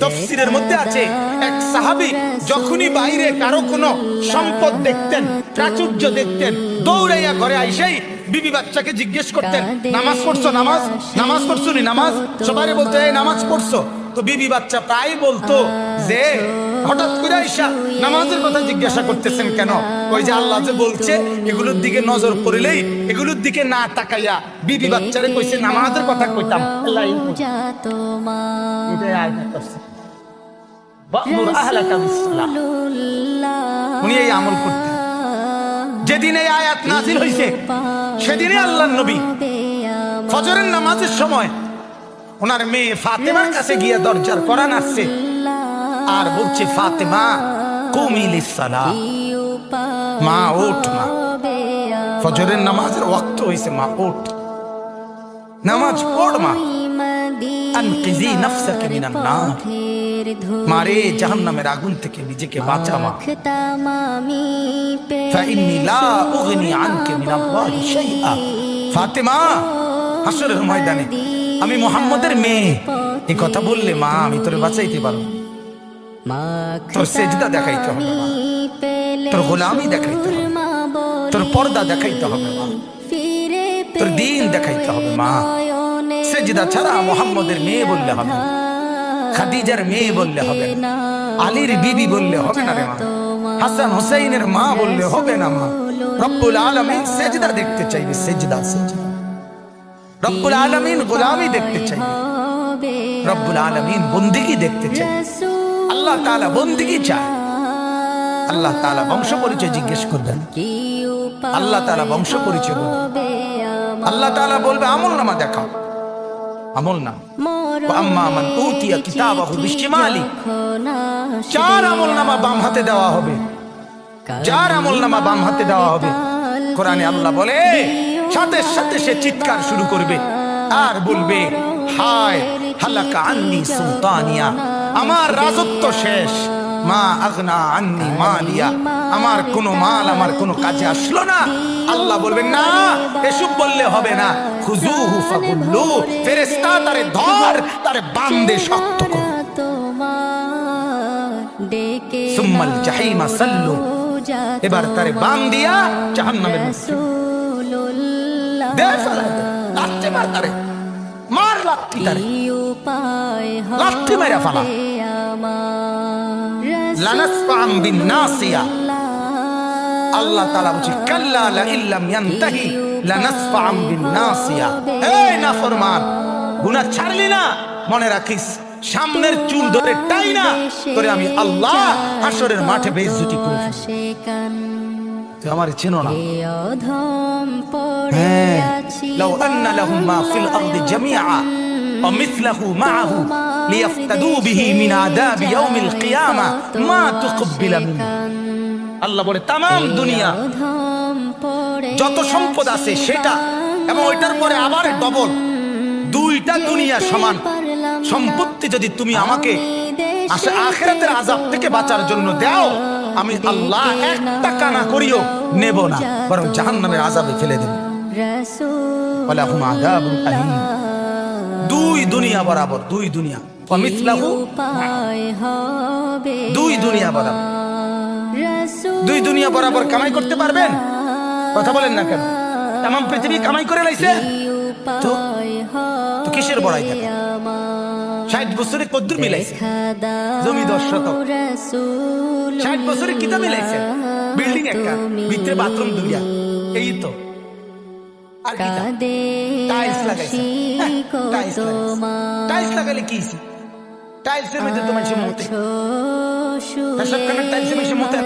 তফসিরের মধ্যে আছে, এক সাহাবি যখনই বাইরে কারও কোনো সম্পদ দেখতেন, প্রাচুর্য দেখতেন, দৌড়াইয়া ঘরে আইসেই বিবি বাচ্চাকে জিজ্ঞেস করতেন, নামাজ পড়ছো, নামাজ? নামাজ পড়ছো নি, নামাজ? সবাই বলতে নামাজ পড়ছো। তো বিবি বাচ্চা প্রায় বলতো যে, হঠাৎ করে আইসা নামাজের কথা জিজ্ঞাসা করতেছেন কেন? ওই যে আল্লাহ যে বলছে, এগুলোর দিকে নজর পড়লেই এগুলোর দিকে না তাকাইয়া বিবি বাচ্চারে কইছে, নামাজের কথা কইতাম। আল্লাহ। উনি এই আমল করতেন। যেদিন এই আয়াত নাজিল হইছে, সেদিনই আল্লাহর নবী। ফজরের নামাজের সময় ওনার মেয়ে ফাতেমার কাছে গিয়ে দরজার করা নাচছে আর বলছে, ফাতেমা, কুমিল সালাহ মা, ওঠ মা। ফজরের নামাজের ওয়াক্ত হইছে মা, ওঠ। নামাজ পড় মা। আনকিজি নাফসাকে মিনান নার। মারে আগুন থেকে নিজেকে বাঁচা মা। ফাইন্নি ফাতেমা হাসরের ময়দানে। আমি মোহাম্মদের মেয়ে। এই কথা বললে, মা, আমি তোরে বাঁচাইতে পারব। তোর সেজদা দেখাইতে হবে তোর গোলামি দেখাইতে হবে তোর পর্দা দেখাইতে হবে, মা। তোর দিন দেখাইতে হবে, মা। সেজদা ছাড়া মোহাম্মদের মেয়ে বললে হবে খাদিজার মেয়ে বললে হবে আলীর বিবি বললে হবে না রে, মা। হাসান হুসাইনের মা বললে হবে না, মা। রব্বুল আলামিন সেজদা দেখতে চাইবে, সেজদা সেজদা। রব্বুল আলামিন গোলামি দেখতে চাইবে রব্বুল আলামিন বন্দিগি দেখতে চাই। আল্লাহ তালা বন্দিগি চায়। আল্লাহ তালা বংশ পরিচয় জিজ্ঞেস করবেন। আল্লাহ তালা বংশ পরিচয় বলবেন আল্লাহ তালা বলবে আমল নামা দেখাও। আমল নাম। চার আমল নামা বাম হাতে দেওয়া হবে। চার আমল নামা বাম হাতে দেওয়া হবে। কোরআনে আল্লাহ বলে সাথে সাথে সে চিৎকার শুরু করবে। আর বলবে, হায়, হালাকা আন্নি সুলতানিয়া, আমার রাজত্ব শেষ। মা আগনা আন্নি মালিয়া, আমার কোনো মাল, আমার কোনো কাজে আসলো না। আল্লাহ বলবেন, না, এসব বললে হবে না। খুজুহু ফাগুল্লু, ফেরেশতা তারে ধর, তারে বান্দে শক্ত কর। সুম্মাল জাহিমা সাল্লু, এবার তারে বাম দিয়া জাহান্নামের মধ্যে দে ফেলা দে। লাথি মার তারে। মার লাথি তারে। লাথি মেরা ফেলা। লানাসফাম বিন নাসিয়া আল্লাহ তাআলা বলছে কাল্লা লা ইল্লাম ইয়ানতাহি লানাসফাম বিন নাসিয়া এই নাফরমান গুনাহ ছাড়লি না মনে রাখিস সামনের চুল ধরে টাই না তোরে আমি আল্লাহ হাসরের মাঠে বেইজ্জতি করব। আমার চেনো না। আল্লাহ বলে তাম দুনিয়া যত সম্পদ আছে সেটা এবং ওইটার পরে আবার ডবল। দুইটা দুনিয়া সমান। সম্পত্তি যদি তুমি আমাকে আখেরাতের আজাব থেকে বাঁচার জন্য দাও আমি আল্লাহ এক টাকা না করিও নেব না বরং জাহান্নামের আজাবে ফেলে দেব। ওয়ালাহুম আযাবুন আলীম। দুই দুনিয়া বরাবর দুই দুনিয়া। অমিতলাহু দুই দুনিয়া বরাবর। দুই দুনিয়া বরাবর কামাই করতে পারবেন? কথা বলেন না কেন? তামাম পৃথিবী কামাই করে লাইছে? তো তো কিসের বড়াই থাকে ষাট বছরে কদ্দুর মিলাইছে। জমি দশ শতক। ষাট বছরে কিতা মিলাইছে। বিল্ডিং একটা ভিতরে বাথরুম দুইয়া এই তো। আর কি টাইলস লাগাইছে হ্যাঁ, টাইলস লাগাইছে। লাগালে কি হইছে? টাইলসের মধ্যে তোমার মানুষের মতে টাইলসের মানুষের মতে